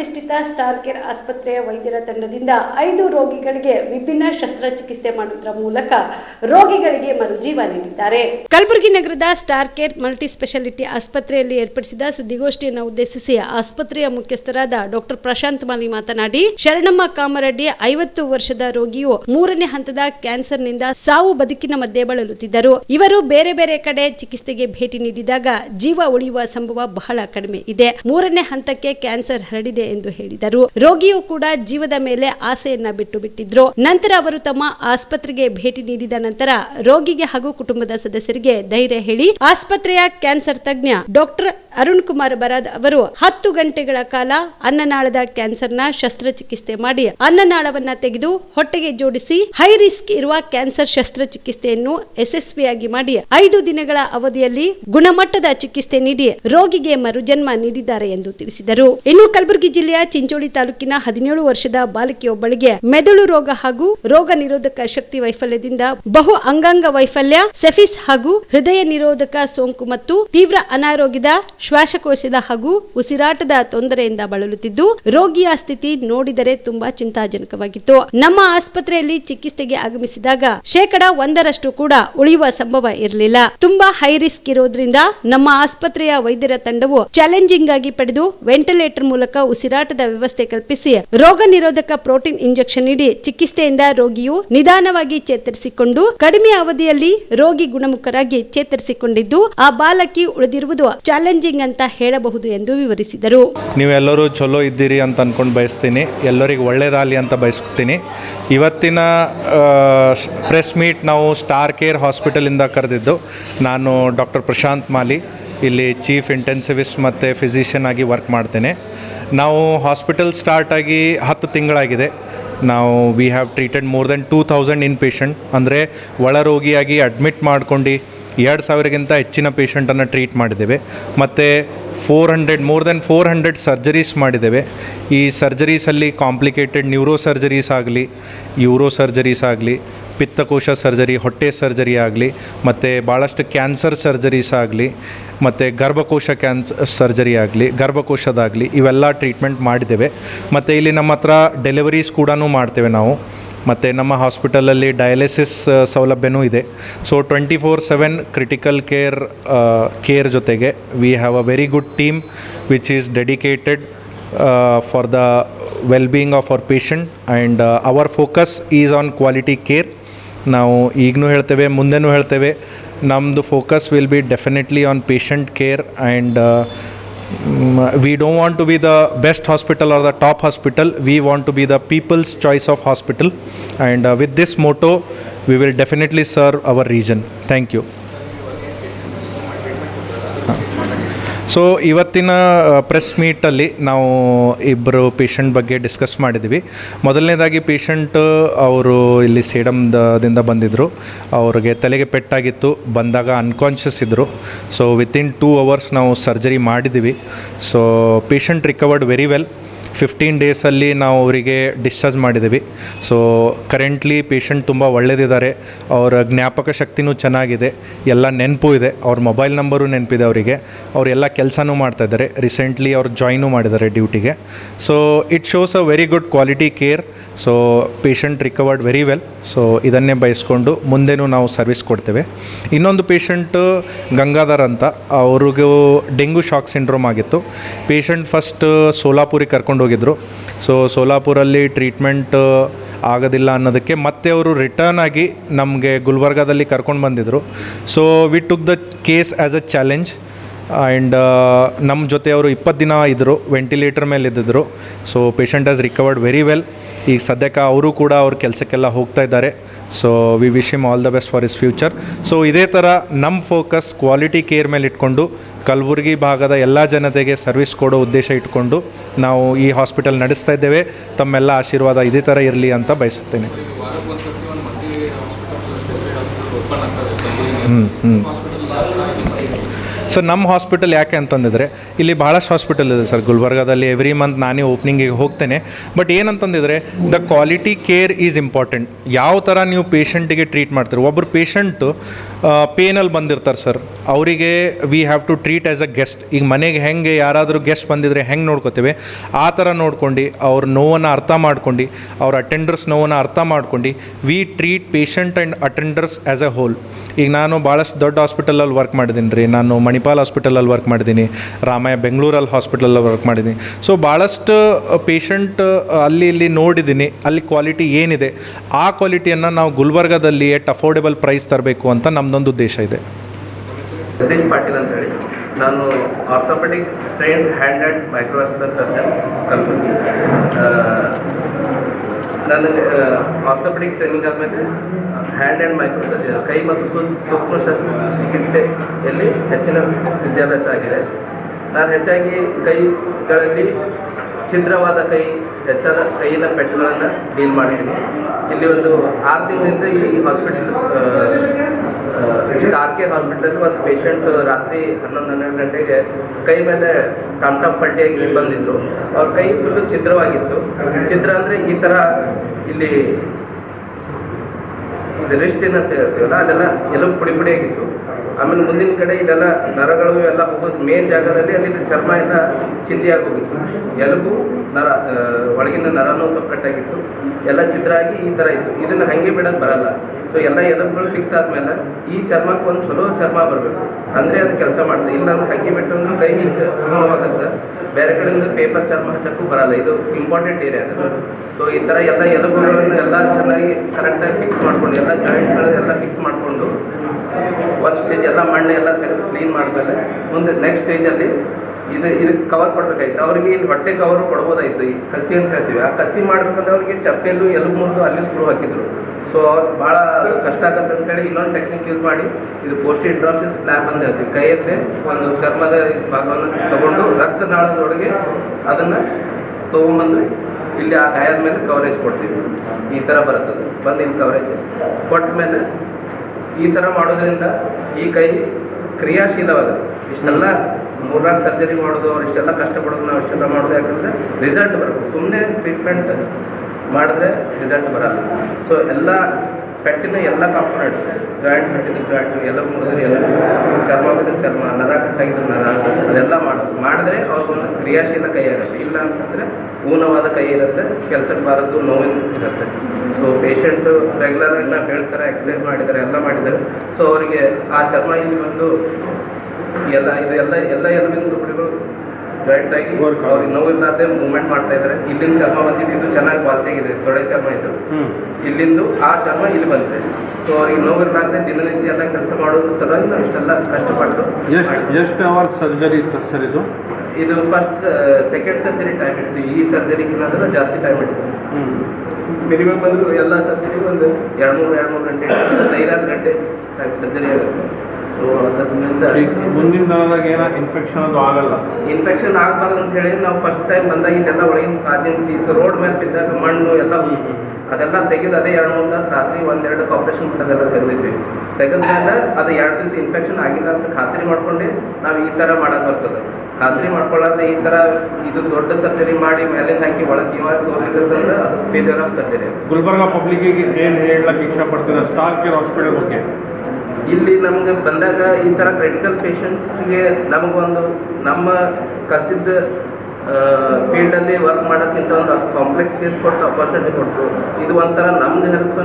ಪ್ರತಿಷ್ಠಿತ star care ಆಸ್ಪತ್ರೆಯ ವೈದ್ಯರ ತಂಡದಿಂದ ಐದು ರೋಗಿಗಳಿಗೆ ವಿಭಿನ್ನ ಶಸ್ತ್ರಚಿಕಿತ್ಸೆ ಮಾಡುವುದರ ಮೂಲಕ ರೋಗಿಗಳಿಗೆ ಮರುಜೀವ ನೀಡಿದ್ದಾರೆ. ಕಲಬುರಗಿ ನಗರದ ಸ್ಟಾರ್ ಕೇರ್ ಮಲ್ಟಿ ಸ್ಪೆಷಾಲಿಟಿ ಆಸ್ಪತ್ರೆಯಲ್ಲಿ ಏರ್ಪಡಿಸಿದ ಸುದ್ದಿಗೋಷ್ಠಿಯನ್ನು ಉದ್ದೇಶಿಸಿ ಆಸ್ಪತ್ರೆಯ ಮುಖ್ಯಸ್ಥರಾದ ಡಾಕ್ಟರ್ ಪ್ರಶಾಂತ್ ಮಾಲಿ ಮಾತನಾಡಿ, ಶರಣಮ್ಮ ಕಾಮರೆಡ್ಡಿ ಐವತ್ತು ವರ್ಷದ ರೋಗಿಯು ಮೂರನೇ ಹಂತದ ಕ್ಯಾನ್ಸರ್ನಿಂದ ಸಾವು ಬದುಕಿನ ಮಧ್ಯೆ ಬಳಲುತ್ತಿದ್ದರು. ಇವರು ಬೇರೆ ಬೇರೆ ಕಡೆ ಚಿಕಿತ್ಸೆಗೆ ಭೇಟಿ ನೀಡಿದಾಗ ಜೀವ ಉಳಿಯುವ ಸಂಭವ ಬಹಳ ಕಡಿಮೆ ಇದೆ. ಮೂರನೇ ಹಂತಕ್ಕೆ ಕ್ಯಾನ್ಸರ್ ಹರಡಿದೆ ಎಂದು ಹೇಳಿದರು. ರೋಗಿಯು ಕೂಡ ಜೀವದ ಮೇಲೆ ಆಸೆಯನ್ನ ಬಿಟ್ಟು ಬಿಟ್ಟಿದ್ರು. ನಂತರ ಅವರು ತಮ್ಮ ಆಸ್ಪತ್ರೆಗೆ ಭೇಟಿ ನೀಡಿದ ನಂತರ ರೋಗಿಗೆ ಹಾಗೂ ಕುಟುಂಬದ ಸದಸ್ಯರಿಗೆ ಧೈರ್ಯ ಹೇಳಿ ಆಸ್ಪತ್ರೆಯ ಕ್ಯಾನ್ಸರ್ ತಜ್ಞ ಡಾಕ್ಟರ್ ಅರುಣ್ ಕುಮಾರ್ ಬರಾದ್ ಅವರು ಹತ್ತು ಗಂಟೆಗಳ ಕಾಲ ಅನ್ನನಾಳದ ಕ್ಯಾನ್ಸರ್ನ ಶಸ್ತ್ರಚಿಕಿತ್ಸೆ ಮಾಡಿ ಅನ್ನನಾಳವನ್ನ ತೆಗೆದು ಹೊಟ್ಟೆಗೆ ಜೋಡಿಸಿ ಹೈ ರಿಸ್ಕ್ ಇರುವ ಕ್ಯಾನ್ಸರ್ ಶಸ್ತ್ರಚಿಕಿತ್ಸೆಯನ್ನು ಯಶಸ್ವಿಯಾಗಿ ಮಾಡಿ ಐದು ದಿನಗಳ ಅವಧಿಯಲ್ಲಿ ಗುಣಮಟ್ಟದ ಚಿಕಿತ್ಸೆ ನೀಡಿ ರೋಗಿಗೆ ಮರುಜನ್ಮ ನೀಡಿದ್ದಾರೆ ಎಂದು ತಿಳಿಸಿದರು. ಇನ್ನು ಕಲಬುರಗಿ ಜಿಲ್ಲೆಯ ಚಿಂಚೋಳಿ ತಾಲೂಕಿನ ಹದಿನೇಳು ವರ್ಷದ ಬಾಲಕಿಯೊಬ್ಬಳಿಗೆ ಮೆದುಳು ರೋಗ ಹಾಗೂ ರೋಗ ನಿರೋಧಕ ಶಕ್ತಿ ವೈಫಲ್ಯದಿಂದ ಬಹು ಅಂಗಾಂಗ ವೈಫಲ್ಯ, ಸೆಫಿಸ್ ಹಾಗೂ ಹೃದಯ ನಿರೋಧಕ ಸೋಂಕು ಮತ್ತು ತೀವ್ರ ಅನಾರೋಗ್ಯದ ಶ್ವಾಸಕೋಶದ ಹಾಗೂ ಉಸಿರಾಟದ ತೊಂದರೆಯಿಂದ ಬಳಲುತ್ತಿದ್ದು, ರೋಗಿಯ ಸ್ಥಿತಿ ನೋಡಿದರೆ ತುಂಬಾ ಚಿಂತಾಜನಕವಾಗಿತ್ತು. ನಮ್ಮ ಆಸ್ಪತ್ರೆಯಲ್ಲಿ ಚಿಕಿತ್ಸೆಗೆ ಆಗಮಿಸಿದಾಗ ಶೇಕಡ ಒಂದರಷ್ಟು ಕೂಡ ಉಳಿಯುವ ಸಂಭವ ಇರಲಿಲ್ಲ. ತುಂಬಾ ಹೈ ರಿಸ್ಕ್ ಇರೋದ್ರಿಂದ ನಮ್ಮ ಆಸ್ಪತ್ರೆಯ ವೈದ್ಯರ ತಂಡವು ಚಾಲೆಂಜಿಂಗ್ ಆಗಿ ಪಡೆದು ವೆಂಟಿಲೇಟರ್ ಮೂಲಕ ಉಸಿರಾಟದ ವ್ಯವಸ್ಥೆ ಕಲ್ಪಿಸಿ ರೋಗ ನಿರೋಧಕ ಪ್ರೋಟೀನ್ ಇಂಜೆಕ್ಷನ್ ನೀಡಿ ಚಿಕಿತ್ಸೆಯಿಂದ ರೋಗಿಯು ನಿಧಾನವಾಗಿ ಚೇತರಿಸಿಕೊಂಡು ಕಡಿಮೆ ಅವಧಿಯಲ್ಲಿ ರೋಗಿ ಗುಣಮುಖರಾಗಿ ಚೇತರಿಸಿಕೊಂಡಿದ್ದು ಆ ಬಾಲಕಿ ಉಳಿದಿರುವುದು ಚಾಲೆಂಜಿಂಗ್ ಅಂತ ಹೇಳಬಹುದು ಎಂದು ವಿವರಿಸಿದರು. ನೀವೆಲ್ಲರೂ ಚಲೋ ಇದ್ದೀರಿ ಅಂತ ಅನ್ಕೊಂಡು ಬಯಸ್ತೀನಿ. ಎಲ್ಲರಿಗೂ ಒಳ್ಳೇದಾಗಲಿ ಅಂತ ಬಯಸ್ತೀನಿ ಇವತ್ತಿನ ಪ್ರೆಸ್ ಮೀಟ್ ನಾವು ಸ್ಟಾರ್ ಕೇರ್ ಹಾಸ್ಪಿಟಲಿಂದ ಕರೆದಿದ್ದು ನಾನು ಡಾಕ್ಟರ್ ಪ್ರಶಾಂತ್ ಮಾಲಿ. ಇಲ್ಲಿ ಚೀಫ್ ಇಂಟೆನ್ಸಿವಿಸ್ಟ್ ಮತ್ತು ಫಿಸಿಷಿಯನ್ ಆಗಿ ವರ್ಕ್ ಮಾಡ್ತೇನೆ. ನಾವು ಹಾಸ್ಪಿಟಲ್ ಸ್ಟಾರ್ಟ್ ಆಗಿ ಹತ್ತು ತಿಂಗಳಾಗಿದೆ. ನಾವು we have treated more than two thousand in patient ಅಂದರೆ ಒಳರೋಗಿಯಾಗಿ ಅಡ್ಮಿಟ್ ಮಾಡ್ಕೊಂಡು ಎರಡು ಸಾವಿರಕ್ಕಿಂತ ಹೆಚ್ಚಿನ ಪೇಷಂಟನ್ನು ಟ್ರೀಟ್ ಮಾಡಿದ್ದೇವೆ. ಮತ್ತು four hundred more than four hundred surgeries ಮಾಡಿದ್ದೇವೆ. ಈ ಸರ್ಜರೀಸಲ್ಲಿ ಕಾಂಪ್ಲಿಕೇಟೆಡ್ ನ್ಯೂರೋ ಸರ್ಜರೀಸ್ ಆಗಲಿ ಯೂರೋ ಸರ್ಜರೀಸ್ ಆಗಲಿ ಪಿತ್ತಕೋಶ ಸರ್ಜರಿ, ಹೊಟ್ಟೆ ಸರ್ಜರಿ ಆಗಲಿ, ಮತ್ತು ಭಾಳಷ್ಟು ಕ್ಯಾನ್ಸರ್ ಸರ್ಜರೀಸ್ ಆಗಲಿ, ಮತ್ತು ಗರ್ಭಕೋಶ ಕ್ಯಾನ್ಸ್, ಸರ್ಜರಿ ಆಗಲಿ, ಗರ್ಭಕೋಶದಾಗಲಿ ಇವೆಲ್ಲ ಟ್ರೀಟ್ಮೆಂಟ್ ಮಾಡಿದ್ದೇವೆ. ಮತ್ತು ಇಲ್ಲಿ ನಮ್ಮ ಹತ್ರ ಡೆಲಿವರೀಸ್ ಕೂಡ ಮಾಡ್ತೇವೆ ನಾವು. ಮತ್ತು ನಮ್ಮ ಹಾಸ್ಪಿಟಲಲ್ಲಿ ಡಯಾಲಿಸಿಸ್ ಸೌಲಭ್ಯನೂ ಇದೆ. So twenty four seven critical care care ಜೊತೆಗೆ we have a very good team which is dedicated for the well being of our patient and our focus is on quality care ನಾವು ಈಗೂ ಹೇಳ್ತೇವೆ, ಮುಂದೆನೂ ಹೇಳ್ತೇವೆ ನಮ್ಮದು focus will be definitely on patient care and we don't want to be the best hospital or the top hospital we want to be the people's choice of hospital and with this motto we will definitely serve our region thank you so ಇವತ್ತಿನ press ಮೀಟಲ್ಲಿ ನಾವು ಇಬ್ಬರು patient ಬಗ್ಗೆ discuss ಮಾಡಿದ್ವಿ. ಮೊದಲನೇದಾಗಿ patient ಅವರು ಇಲ್ಲಿ ಸೇಡಮ್ದಿಂದ ಬಂದಿದ್ದರು ಅವ್ರಿಗೆ ತಲೆಗೆ ಪೆಟ್ಟಾಗಿತ್ತು, ಬಂದಾಗ ಅನ್ಕಾನ್ಷಿಯಸ್ ಇದ್ದರು ಸೊ ವಿತಿನ್ ಟೂ ಅವರ್ಸ್ ನಾವು ಸರ್ಜರಿ ಮಾಡಿದ್ದೀವಿ so patient recovered very well fifteen ಡೇಸಲ್ಲಿ ನಾವು ಅವರಿಗೆ ಡಿಸ್ಚಾರ್ಜ್ ಮಾಡಿದ್ದೀವಿ. ಸೊ ಕರೆಂಟ್ಲಿ ಪೇಷಂಟ್ ತುಂಬ ಒಳ್ಳೆಯದಿದ್ದಾರೆ ಅವರ ಜ್ಞಾಪಕ ಶಕ್ತಿನೂ ಚೆನ್ನಾಗಿದೆ. ಎಲ್ಲ ನೆನಪು ಇದೆ. ಅವ್ರ ಮೊಬೈಲ್ ನಂಬರು ನೆನಪಿದೆ ಅವರಿಗೆ. ಅವರೆಲ್ಲ ಕೆಲಸನೂ ಮಾಡ್ತಾಯಿದ್ದಾರೆ ರೀಸೆಂಟ್ಲಿ ಅವ್ರು ಜಾಯ್ನು ಮಾಡಿದ್ದಾರೆ ಡ್ಯೂಟಿಗೆ so it shows a very good quality care so patient recovered very well so ಇದನ್ನೇ ಬಯಸ್ಕೊಂಡು ಮುಂದೆನೂ ನಾವು ಸರ್ವಿಸ್ ಕೊಡ್ತೇವೆ. ಇನ್ನೊಂದು ಪೇಷಂಟು ಗಂಗಾಧರ್ ಅಂತ. ಅವ್ರಿಗೂ ಡೆಂಗ್ಯೂ ಶಾಕ್ ಸಿಂಡ್ರೋಮ್ ಆಗಿತ್ತು. ಪೇಷಂಟ್ ಫಸ್ಟ್ ಸೋಲಾಪುರಿಗೆ ಕರ್ಕೊಂಡು ಹೋಗಿದ್ರು. ಸೊ ಸೋಲಾಪುರಲ್ಲಿ ಟ್ರೀಟ್ಮೆಂಟ್ ಆಗೋದಿಲ್ಲ ಅನ್ನೋದಕ್ಕೆ ಮತ್ತೆ ಅವರು ರಿಟರ್ನ್ ಆಗಿ ನಮಗೆ ಗುಲ್ಬರ್ಗಾದಲ್ಲಿ ಕರ್ಕೊಂಡು ಬಂದಿದ್ದರು so we took the case as a challenge and ನಮ್ಮ ಜೊತೆ ಅವರು ಇಪ್ಪತ್ತು ದಿನ ಇದ್ದರು ವೆಂಟಿಲೇಟರ್ ಮೇಲೆ ಇದ್ದಿದ್ರು. So patient has recovered very well ಈಗ ಸದ್ಯಕ್ಕೆ ಅವರು ಕೂಡ ಅವ್ರ ಕೆಲಸಕ್ಕೆಲ್ಲ ಹೋಗ್ತಾ ಇದ್ದಾರೆ. So we wish him all the best for his future so ಇದೇ ಥರ ನಮ್ಮ ಫೋಕಸ್ ಕ್ವಾಲಿಟಿ ಕೇರ್ ಮೇಲೆ ಇಟ್ಕೊಂಡು ಕಲಬುರಗಿ ಭಾಗದ ಎಲ್ಲ ಜನತೆಗೆ ಸರ್ವಿಸ್ ಕೊಡೋ ಉದ್ದೇಶ ಇಟ್ಕೊಂಡು ನಾವು ಈ ಹಾಸ್ಪಿಟಲ್ ನಡೆಸ್ತಾ ಇದ್ದೇವೆ. ತಮ್ಮೆಲ್ಲ ಆಶೀರ್ವಾದ ಇದೇ ಥರ ಇರಲಿ ಅಂತ ಬಯಸುತ್ತೇನೆ. ಹ್ಞೂ ಹ್ಞೂ ಸರ್ ನಮ್ಮ ಹಾಸ್ಪಿಟಲ್ ಯಾಕೆ ಅಂತಂದಿದ್ರೆ, ಇಲ್ಲಿ ಭಾಳಷ್ಟು ಹಾಸ್ಪಿಟಲ್ ಇದೆ ಸರ್. ಗುಲ್ಬರ್ಗಾದಲ್ಲಿ ಎವ್ರಿ ಮಂತ್ ನಾನೇ ಓಪನಿಂಗಿಗೆ ಹೋಗ್ತೇನೆ. But ಏನಂತಂದಿದ್ರೆ the quality care is important ಯಾವ ಥರ ನೀವು ಪೇಷಂಟಿಗೆ ಟ್ರೀಟ್ ಮಾಡ್ತೀರಿ ಒಬ್ಬರು ಪೇಷಂಟು ಪೇನಲ್ಲಿ ಬಂದಿರ್ತಾರೆ ಸರ್. ಅವರಿಗೆ we have to treat as a guest ಈಗ ಮನೆಗೆ ಹೆಂಗೆ ಯಾರಾದರೂ ಗೆಸ್ಟ್ ಬಂದಿದ್ರೆ ಹೆಂಗೆ ನೋಡ್ಕೋತೇವೆ? ಆ ಥರ ನೋಡ್ಕೊಂಡು, ಅವ್ರ ನೋವನ್ನು ಅರ್ಥ ಮಾಡ್ಕೊಂಡು, ಅವ್ರ ಅಟೆಂಡರ್ಸ್ ನೋವನ್ನು ಅರ್ಥ ಮಾಡ್ಕೊಂಡು we treat patient and attenders as a whole ಈಗ ನಾನು ಭಾಳಷ್ಟು ದೊಡ್ಡ ಹಾಸ್ಪಿಟಲಲ್ಲಿ ವರ್ಕ್ ಮಾಡಿದ್ದೀನಿ ರೀ ನಾನು ಮಣಿಪಾಲ್ ಹಾಸ್ಪಿಟಲಲ್ಲಿ ವರ್ಕ್ ಮಾಡಿದ್ದೀನಿ, ರಾಮಯ್ಯ ಬೆಂಗಳೂರಲ್ಲಿ ಹಾಸ್ಪಿಟಲಲ್ಲಿ ವರ್ಕ್ ಮಾಡಿದ್ದೀನಿ. ಸೊ ಭಾಳಷ್ಟು ಪೇಷಂಟ್ ಅಲ್ಲಿ ಇಲ್ಲಿ ನೋಡಿದ್ದೀನಿ, ಅಲ್ಲಿ ಕ್ವಾಲಿಟಿ ಏನಿದೆ, ಆ ಕ್ವಾಲಿಟಿಯನ್ನು ನಾವು ಗುಲ್ಬರ್ಗಾದಲ್ಲಿ ಎಟ್ ಅಫೋರ್ಡೆಬಲ್ ಪ್ರೈಸ್ ತರಬೇಕು ಅಂತ ನಮ್ಮದೊಂದು ಉದ್ದೇಶ ಇದೆ. ಸತೀಶ್ ಪಾಟೀಲ್ ಅಂತ ಹೇಳಿ, ನಾನು orthopaedic trained hand and surgeon ನನಗೆ ಆರ್ಥೋಪೆಡಿಕ್ ಟ್ರೈನಿಂಗ್ ಆದಮೇಲೆ ಹ್ಯಾಂಡ್ ಆ್ಯಂಡ್ ಮೈಕ್ರೋ ಸರ್ಜನ್ ಕೈ ಮತ್ತು ಸೂಕ್ಷ್ಮ ಶಸ್ತ್ರ ಚಿಕಿತ್ಸೆಯಲ್ಲಿ ಹೆಚ್ಚಿನ ವಿದ್ಯಾಭ್ಯಾಸ ಆಗಿದೆ. ನಾನು ಹೆಚ್ಚಾಗಿ ಕೈಗಳಲ್ಲಿ ಛಿದ್ರವಾದ ಕೈ, ಹೆಚ್ಚಾದ ಕೈಯಿನ ಪೆಟ್ಟುಗಳನ್ನು ಡೀಲ್ ಮಾಡಿದ್ದೀನಿ. ಇಲ್ಲಿ ಒಂದು ಆರು ತಿಂಗಳಿಂದ ಈ ಹಾಸ್ಪಿಟಲ್ ಸ್ಟಾರ್ ಕೆ ಹಾಸ್ಪಿಟಲ್ ಒಂದು ಪೇಷಂಟ್ ರಾತ್ರಿ ಹನ್ನೊಂದು ಹನ್ನೆರಡು ಗಂಟೆಗೆ ಕೈ ಮೇಲೆ ಟಮ್ ಪಟ್ಟಿಯಾಗಿ ಬಂದಿದ್ರು. ಅವ್ರ ಕೈ ಫುಲ್ಲು ಛಿದ್ರವಾಗಿತ್ತು. ಛಿದ್ರ ಅಂದರೆ ಈ ಥರ ಇಲ್ಲಿ ಇದು ರಿಸ್ಟ್ ಏನಂತ ಹೇಳ್ತೀವಲ್ಲ ಅಲ್ಲೆಲ್ಲ ಎಲ್ಲ ಪುಡಿ ಪುಡಿಯಾಗಿತ್ತು ಆಮೇಲೆ ಮುಂದಿನ ಕಡೆ ಇಲ್ಲೆಲ್ಲ ನರಗಳು ಎಲ್ಲ ಹೋಗೋದು ಮೇನ್ ಜಾಗದಲ್ಲಿ ಅಲ್ಲಿ ಚರ್ಮ ಎಲ್ಲ ಚಿಂದಿಯಾಗಿ ಹೋಗಿತ್ತು ಎಲುಬು, ನರ ಒಳಗಿನ ನರನೂ ಸ್ವಲ್ಪ ಕಟ್ಟಾಗಿತ್ತು ಎಲ್ಲ ಚಿತ್ರ ಆಗಿ ಈ ಥರ ಇತ್ತು. ಇದನ್ನು ಹಾಗೆ ಬಿಡೋದು ಬರಲ್ಲ. ಸೊ ಎಲ್ಲ ಎಲುಬುಗಳು ಫಿಕ್ಸ್ ಆದಮೇಲೆ ಈ ಚರ್ಮಕ್ಕೆ ಒಂದು ಚಲೋ ಚರ್ಮ ಬರಬೇಕು. ಅಂದರೆ ಅದು ಕೆಲಸ ಮಾಡ್ತದೆ. ಇಲ್ಲ ಅಂದ್ರೆ ಹಕ್ಕಿ ಬಿಟ್ಟು ಅಂದ್ರೆ ಕೈ ನಿಂತು ಬೇರೆ ಕಡೆಯಿಂದ ಪೇಪರ್ ಚರ್ಮ ಹಚ್ಚಕ್ಕೂ ಬರಲ್ಲ. ಇದು ಇಂಪಾರ್ಟೆಂಟ್ ಏರಿಯಾ ಅದು. ಸೊ ಈ ಥರ ಎಲ್ಲ ಎಲುಬುಗಳನ್ನು ಎಲ್ಲ ಚೆನ್ನಾಗಿ ಕರೆಕ್ಟಾಗಿ ಫಿಕ್ಸ್ ಮಾಡ್ಕೊಂಡು, ಎಲ್ಲ ಜಾಯಿಂಟ್ಗಳನ್ನೆಲ್ಲ ಫಿಕ್ಸ್ ಮಾಡಿಕೊಂಡು ಒಂದು ಸ್ಟೇಜ್ ಎಲ್ಲ ಮಣ್ಣು ಎಲ್ಲ ತೆಗೆದು ಕ್ಲೀನ್ ಮಾಡಿದ್ಮೇಲೆ ಮುಂದೆ ನೆಕ್ಸ್ಟ್ ಸ್ಟೇಜಲ್ಲಿ ಇದು ಇದಕ್ಕೆ ಕವರ್ ಕೊಡ್ಬೇಕಾಯ್ತು. ಅವ್ರಿಗೆ ಇಲ್ಲಿ ಹೊಟ್ಟೆ ಕವರು ಕೊಡ್ಬೋದಾಯ್ತು. ಈ ಕಸಿ ಅಂತ ಹೇಳ್ತೀವಿ. ಆ ಕಸಿ ಮಾಡ್ಬೇಕಂದ್ರೆ ಅವ್ರಿಗೆ ಚಪ್ಪೆಲ್ಲೂ ಎಲುಬು ಮುರಿದು ಅಲ್ಲಿ ಸ್ಕ್ರೂ ಹಾಕಿದ್ರು. ಸೊ ಅವ್ರು ಭಾಳ ಕಷ್ಟ ಆಗತ್ತೆ ಅಂತ ಹೇಳಿ ಇನ್ನೊಂದು ಟೆಕ್ನಿಕ್ ಯೂಸ್ ಮಾಡಿ, ಇದು ಪೋಸ್ಟ್ ಇಂಟ್ರಾಸಿಸ್ ಸ್ಲ್ಯಾಬ್ ಅಂತ ಹೇಳ್ತೀವಿ. ಕೈಯಲ್ಲೇ ಒಂದು ಚರ್ಮದ ಭಾಗವನ್ನು ತಗೊಂಡು ರಕ್ತನಾಳದೊಳಗೆ ಅದನ್ನು ತೊಗೊಂಬಂದು ಇಲ್ಲಿ ಆ ಗಾಯದ ಮೇಲೆ ಕವರೇಜ್ ಕೊಡ್ತೀವಿ. ಈ ಥರ ಬರುತ್ತದೆ ಬಂದು ಇಲ್ಲಿ ಕವರೇಜ್ ಕೊಟ್ಟ ಮೇಲೆ ಈ ಥರ ಮಾಡೋದ್ರಿಂದ ಈ ಕೈ ಕ್ರಿಯಾಶೀಲವಾದ ಇಷ್ಟೆಲ್ಲ ಮೂರ್ನಾಲ್ಕು ಸರ್ಜರಿ ಮಾಡೋದು, ಅವ್ರು ಇಷ್ಟೆಲ್ಲ ಕಷ್ಟಪಡೋದು, ನಾವು ಇಷ್ಟೆಲ್ಲ ಮಾಡೋದು ಯಾಕಂದರೆ ರಿಸಲ್ಟ್ ಬರುತ್ತೆ. ಸುಮ್ಮನೆ ಟ್ರೀಟ್ಮೆಂಟ್ ಮಾಡಿದ್ರೆ ರಿಸಲ್ಟ್ ಬರಲ್ಲ. ಸೊ ಎಲ್ಲ ಪೆಟ್ಟಿನ ಎಲ್ಲ ಕಾಂಪೊನೆಂಟ್ಸ್ ಜಾಯಿಂಟ್ ಪೆಟ್ಟಿದ್ರೆ ಜಾಯಿಂಟ್ ಎಲ್ಲ ಮುರಿದ್ರೆ ಎಲ್ಲ ಚರ್ಮ ಆಗಿದ್ರೆ ಚರ್ಮ, ನರ ಕಟ್ಟಾಗಿದ್ರೆ ನರ, ಅದೆಲ್ಲ ಮಾಡೋದು ಮಾಡಿದ್ರೆ ಅವ್ರಿಗೊಂದು ಕ್ರಿಯಾಶೀಲ ಕೈ ಆಗುತ್ತೆ ಇಲ್ಲ ಅಂತಂದರೆ ಊನವಾದ ಕೈ ಇರುತ್ತೆ ಕೆಲಸ ಬಾರದ್ದು ನೋವಿನ ಇರುತ್ತೆ. ಸೊ ಪೇಷಂಟು ರೆಗ್ಯುಲರಾಗಿ ನಾವು ಹೇಳ್ತಾರೆ ಎಕ್ಸಸೈಸ್ ಮಾಡಿದ್ದಾರೆ, ಎಲ್ಲ ಮಾಡಿದ್ದಾರೆ. ಸೊ ಅವರಿಗೆ ಆ ಚರ್ಮ ಇಲ್ಲಿ ಬಂದು ಎಲ್ಲ, ಇದು ಎಲ್ಲ ಎಲ್ಲ ಎಲುಬಿನ ಜಾಯಿಂಟ್ ಆಗಿ ಅವ್ರಿಗೆ ನೋವು ಇರ್ಲಾರ್ದೆ ಮೂವ್ಮೆಂಟ್ ಮಾಡ್ತಾ ಇದ್ದಾರೆ. ಇಲ್ಲಿಂದ ಚರ್ಮ ಬಂದಿದ್ದು ಇದು ಚೆನ್ನಾಗಿ ವಾಸಿಯಾಗಿದೆ ತೊಡೆ ಚರ್ಮ ಇದು. ಇಲ್ಲಿಂದು ಆ ಚರ್ಮ ಇಲ್ಲಿ ಬಂದಿದೆ. ಸೊ ಅವ್ರಿಗೆ ನೋವು ಇರ್ಲಾರ್ದೆ ದಿನನಿತ್ಯ ಎಲ್ಲ ಕೆಲಸ ಮಾಡೋದು ಸಲುವಾಗಿ ನಾವು ಇಷ್ಟೆಲ್ಲ ಕಷ್ಟಪಟ್ಟು ಎಷ್ಟು. ಎಷ್ಟು ಅವರ್ ಸರ್ಜರಿ ಇತ್ತು ಸರ್ ಇದು? ಇದು ಫಸ್ಟ್ ಸೆಕೆಂಡ್ ಸರ್ಜರಿ ಟೈಮ್ ಇತ್ತು. ಈ ಸರ್ಜರಿಗಿಂತ ಜಾಸ್ತಿ ಟೈಮ್ ಇತ್ತು ಮಿನಿಮಮ್ ಬಂದರೂ ಎಲ್ಲ ಸರ್ಜರಿ ಒಂದು ಎರಡು ಮೂರು ಎರಡು ಮೂರು ಗಂಟೆ ಐದಾರು ಗಂಟೆ ಸರ್ಜರಿ ಆಗುತ್ತೆ. ಸೊ ಅದರಿಂದ ಈಗ ಮುಂದಿನ ದಿನದಾಗ ಏನೋ ಇನ್ಫೆಕ್ಷನ್ ಅದು ಆಗಲ್ಲ. ಇನ್ಫೆಕ್ಷನ್ ಆಗಬಾರ್ದು ಅಂತ ಹೇಳಿ ನಾವು ಫಸ್ಟ್ ಟೈಮ್ ಬಂದಾಗ ಇದೆಲ್ಲ ಒಳಗಿನ ಕಾಜಿನ ಪೀಸ್ ರೋಡ್ ಮೇಲೆ ಬಿದ್ದಾಗ ಮಣ್ಣು ಎಲ್ಲ ಅದೆಲ್ಲ ತೆಗೆದು ಅದೇ ಎರಡು ಮೂರು ತಾಸು ರಾತ್ರಿ ಒಂದೆರಡು ಆಪರೇಷನ್ ಅದೆಲ್ಲ ತೆಗೆದಿದ್ವಿ. ತೆಗೆದ್ಮೇಲೆ ಅದು ಎರಡು ದಿವಸ ಇನ್ಫೆಕ್ಷನ್ ಆಗಿಲ್ಲ ಅಂತ ಖಾತ್ರಿ ಮಾಡ್ಕೊಂಡು. ನಾವು ಈ ಥರ ಮಾಡಕ್ಕೆ ಬರ್ತದೆ. ಖಾತ್ರಿ ಮಾಡ್ಕೊಳ್ಳಾರ್ದೆ ಈ ಥರ ಇದು ದೊಡ್ಡ ಸರ್ಜರಿ ಮಾಡಿ ಮೇಲೆ ಹಾಕಿ ಒಳಗೆ ಇವಾಗ ಸೋಲಿರುತ್ತಂದ್ರೆ ಅದು ಫೇಲ್ಯೂರ್ ಆಫ್ ಸರ್ಜರಿ ಗುಲ್ಬರ್ಗಾ ಪಬ್ಲಿಕ್ಕಿಗೆ ಏನು ಹೇಳಕ್ಕೆ ಇಷ್ಟಪಡ್ತೀರಾ ಸ್ಟಾರ್ ಕೇರ್ ಹಾಸ್ಪಿಟಲ್ ಬಗ್ಗೆ. ಇಲ್ಲಿ ನಮ್ಗೆ ಬಂದಾಗ ಈ ಥರ ಕ್ರಿಟಿಕಲ್ ಪೇಷಂಟ್ಗೆ ನಮಗೊಂದು ನಮ್ಮ ಕಲ್ತಿದ್ದ ಫೀಲ್ಡಲ್ಲಿ ವರ್ಕ್ ಮಾಡೋಕ್ಕಿಂತ ಒಂದು ಕಾಂಪ್ಲೆಕ್ಸ್ ಕೇಸ್ ಕೊಟ್ಟು ಅಪರ್ಚುನಿಟಿ ಕೊಟ್ಟು ಇದು ಒಂಥರ ನಮ್ಗೆ ಹೆಲ್ಪ್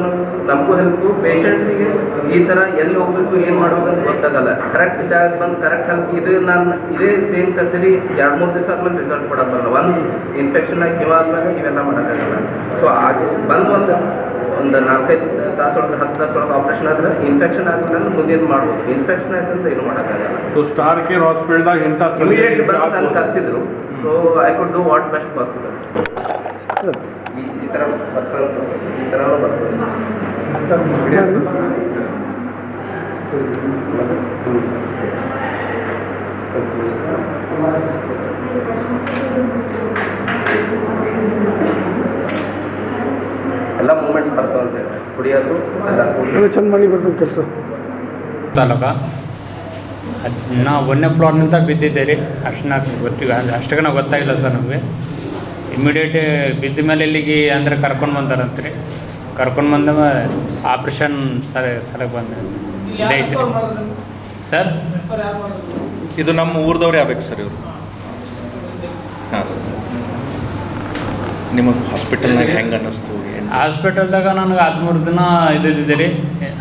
ನಮಗೂ ಹೆಲ್ಪು ಪೇಷಂಟ್ಸಿಗೆ ಈ ಥರ ಎಲ್ಲಿ ಹೋಗ್ಬೇಕು, ಏನು ಮಾಡ್ಬೇಕು ಅಂತ ಗೊತ್ತಾಗಲ್ಲ. ಕರೆಕ್ಟ್ ಜಾಗಕ್ಕೆ ಬಂದು ಕರೆಕ್ಟ್ ಹೆಲ್ಪ್ ಇದು ನಾನು ಇದೇ ಸೇಮ್ ಸರ್ಜರಿ ಎರಡು ಮೂರು ದಿವಸ ಆದ್ಮೇಲೆ ರಿಸಲ್ಟ್ ಕೊಡೋದಲ್ಲ ಒನ್ಸ್ ಇನ್ಫೆಕ್ಷನ್ ಆಗಿ ಕಿವ ಆದ್ಮೇಲೆ ಇವೆಲ್ಲ ಮಾಡೋಕ್ಕಾಗಲ್ಲ. ಸೊ ಆಗಿ ಬಂದು ಒಂದು ಒಂದು ನಾಲ್ಕೈದು ತಾಸೊಳಗೆ ಹತ್ತು ತಾಸೊಳಗೆ ಆಪ್ರೇಷನ್ ಆದ್ರೆ ಇನ್ಫೆಕ್ಷನ್ ಆಗಲಿಲ್ಲ ಅಂದ್ರೆ ಮಾಡಬಹುದು ಮಾಡ್ಬೋದು. ಇನ್ಫೆಕ್ಷನ್ ಆಯ್ತು ಅಂದ್ರೆ ಏನು ಮಾಡೋಕ್ಕಾಗಲ್ಲ. ಸೊ ಸ್ಟಾರ್ ಕೇರ್ ಹಾಸ್ಪಿಟಲ್ದಾಗ ಇಂಥ ಇಮಿಡಿಯೇಟ್ ಬಂದು ನಾನು ಕರೆಸಿದ್ರು. So I could do what best possible ಈ ಈ ಥರ ಬರ್ತದೆ ಈ ಥರ ಬರ್ತದೆ ಎಲ್ಲ ಮೂಮೆಂಟ್ಸ್ ಬರ್ತಾವೆ ಅಂತ ಹೇಳಿ ಕುಡಿಯೋದು ಎಲ್ಲ ಎಲ್ಲ ಚಂದ ಮಾಡಿ ಬರ್ತದೆ ಕೆಲಸ. ತಾಲೂಕ? ಅದು ನಾವು ಒಂದನೇ ಫ್ಲೋರ್ನಿಂದ ಬಿದ್ದಿದ್ದೆ ರೀ ಅಷ್ಟು ನಾಲ್ಕು ಗೊತ್ತಿಲ್ಲ. ಅಷ್ಟಕ್ಕೆ ಗೊತ್ತಾಗಿಲ್ಲ ಸರ್ ನಮಗೆ. ಇಮಿಡಿಯೇಟ್ ಬಿದ್ದ ಮೇಲೆ ಇಲ್ಲಿಗೆ ಅಂದರೆ ಕರ್ಕೊಂಡು ಬಂದಾರಂತ ರೀ ಕರ್ಕೊಂಡು ಬಂದ ಆಪ್ರೇಷನ್ ಸರಿ ಸರಿ ಬಂದೆ. ರೀ ಸರ್? ಇದು ನಮ್ಮ ಊರ್ದವ್ರೇ ಆಗ್ಬೇಕು ಸರ್ ಇವರು. ಹಾಂ ಸರ್. ನಿಮಗೆ ಹಾಸ್ಪಿಟಲ್ನಾಗ ಹೆಂಗೆ ಅನ್ನಿಸ್ತು ಹಾಸ್ಪಿಟಲ್ದಾಗ ನನಗೆ ಹದಿಮೂರು ದಿನ ಇದ್ದಿದ್ದೆ ರೀ.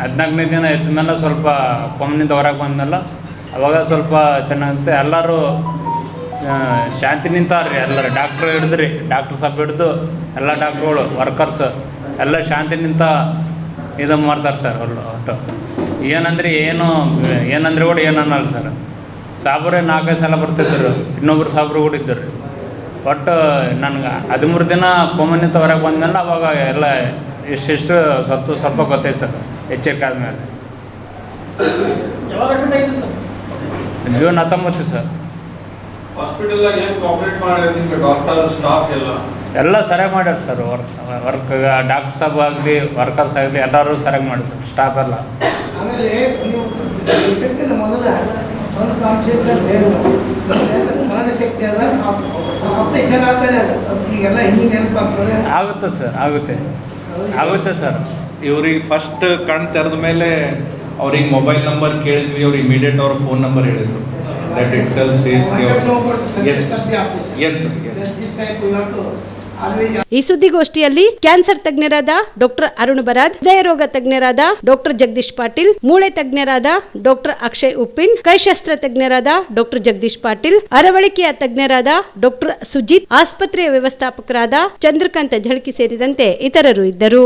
ಹದಿನಾಲ್ಕನೇ ದಿನ ಎದ್ದ ಮೇಲೆ ಸ್ವಲ್ಪ ಕೊಮ್ಮನಿಂದ ಹೊರಗೆ ಬಂದಲ್ಲ ಅವಾಗ ಸ್ವಲ್ಪ ಚೆನ್ನಾಗಿತ್ತು. ಎಲ್ಲರೂ ಶಾಂತಿ ನಿಂತಾರ್ರಿ ಎಲ್ಲರೂ. ಡಾಕ್ಟ್ರು ಹಿಡಿದ್ರಿ ಡಾಕ್ಟ್ರ್ ಸಬ್ ಹಿಡಿದು ಎಲ್ಲ ಡಾಕ್ಟ್ರುಗಳು ವರ್ಕರ್ಸ್ ಎಲ್ಲ ಶಾಂತಿ ನಿಂತ ಇದು ಮಾಡ್ತಾರೆ ಸರ್ ಒಟ್ಟು. ಏನಂದ್ರೆ ಏನು, ಏನಂದ್ರೆ ಕೂಡ ಏನು ಸರ್. ಸಾಬ್ರೆ ನಾಲ್ಕೈದು ಸಲ ಬರ್ತಿದ್ರು. ಇನ್ನೊಬ್ರು ಸಾಬ್ರು ಕೂಡ ಇದ್ದರು. ರೀ ಒಟ್ಟು ನನಗೆ ಹದಿಮೂರು ದಿನ ಕೊಮ್ಮನಿಂದ ಹೊರಗೆ ಬಂದಮೇಲೆ ಅವಾಗ ಎಲ್ಲ ಇಷ್ಟಿಷ್ಟು ಸ್ವಲ್ಪ ಸ್ವಲ್ಪ ಗೊತ್ತೈತೆ ಸರ್ ಎಚ್ಚರಿಕೆ ಆದಮೇಲೆ ಜೂನ್ ಹತ್ತೊಂಬತ್ತು ಸರ್. ಎಲ್ಲ? ಸರಿಯಾಗಿ ಮಾಡ್ಯಾರ ಸರ್ ವರ್ಕ್ ವರ್ಕ್ ಡಾಕ್ಟರ್ ಸಾಬ್ ಆಗಲಿ ವರ್ಕರ್ಸ್ ಆಗಲಿ ಎಲ್ಲರೂ ಸರಿಯಾಗಿ ಮಾಡಿ ಸರ್ ಸ್ಟಾಫ್ ಎಲ್ಲ. ಆಮೇಲೆ ಶಕ್ತಿ ಅದ ಆಪರೇಷನ್ ಆದ್ಮೇಲೆ ಅದು. ಈಗೆಲ್ಲ ಹಿಂಗೆ ನೆನಪಾಗ್ತದೆ. ಆಗುತ್ತೆ ಸರ್ ಆಗುತ್ತೆ. ಆಗುತ್ತೆ ಸರ್. ಇವ್ರಿಗೆ ಫಸ್ಟ್ ಕಣ್ ತೆರೆದ ಮೇಲೆ ಅವ್ರಿಗೆ ಮೊಬೈಲ್ ನಂಬರ್ ಕೇಳಿದ್ವಿ ಅವ್ರು ಇಮಿಡಿಯೇಟ್ ಅವ್ರ ಫೋನ್ ನಂಬರ್ ಹೇಳಿದ್ರು. That itself says S S S ಈ ಸುದ್ದಿಗೋಷ್ಠಿಯಲ್ಲಿ ಕ್ಯಾನ್ಸರ್ ತಜ್ಞರಾದ ಡಾಕ್ಟರ್ ಅರುಣ್ ಬರಾದ್, ಹೃದಯ ರೋಗ ತಜ್ಞರಾದ ಡಾಕ್ಟರ್ ಜಗದೀಶ್ ಪಾಟೀಲ್, ಮೂಳೆ ತಜ್ಞರಾದ ಡಾಕ್ಟರ್ ಅಕ್ಷಯ್ ಉಪ್ಪಿನ್, ಕೈಶಸ್ತ್ರ ತಜ್ಞರಾದ ಡಾಕ್ಟರ್ ಜಗದೀಶ್ ಪಾಟೀಲ್, ಅರವಳಿಕೆಯ ತಜ್ಞರಾದ ಡಾಕ್ಟರ್ ಸುಜಿತ್, ಆಸ್ಪತ್ರೆಯ ವ್ಯವಸ್ಥಾಪಕರಾದ ಚಂದ್ರಕಾಂತ ಝಳಕಿ ಸೇರಿದಂತೆ ಇತರರು ಇದ್ದರು.